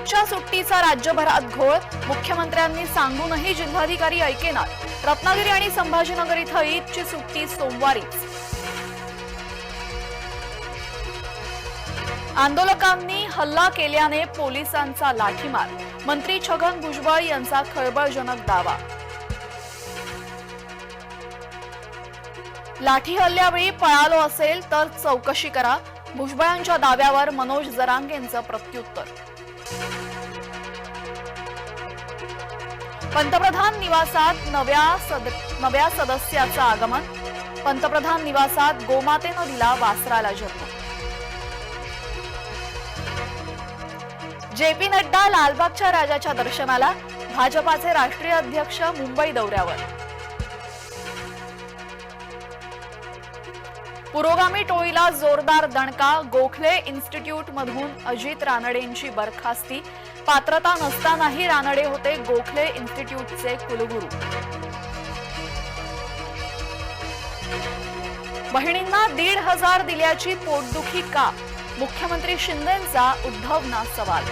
ईदच्या सुट्टीचा राज्यभरात घोळ. मुख्यमंत्र्यांनी सांगूनही जिल्हाधिकारी ऐकेनात. रत्नागिरी आणि संभाजीनगर इथं ईदची सुट्टी सोमवारीच. आंदोलकांनी हल्ला केल्याने पोलिसांचा लाठीमार. मंत्री छगन भुजबळ यांचा खळबळजनक दावा. लाठी हल्ल्यावेळी पळालो असेल तर चौकशी करा. भुजबळांच्या दाव्यावर मनोज जरांगेंचं प्रत्युत्तर. पंतप्रधान निवासात नव्या सद नव्या सदस्याचं आगमन. पंतप्रधान निवासात गोमातेनं दिला वासराला जन्म. जे पी नड्डा लालबागच्या राजाच्या दर्शनाला भाजपाचे राष्ट्रीय अध्यक्ष मुंबई दौऱ्यावर. पुरोगामी टोळीला जोरदार दणका गोखले इन्स्टिट्यूटमधून अजित रानडेंची बरखास्ती. पात्रता नसतानाही रानडे होते गोखले इन्स्टिट्यूटचे कुलगुरू. बहिणींना दीड हजार दिल्याची पोटदुखी का? मुख्यमंत्री शिंदेंचा उद्धवना सवाल.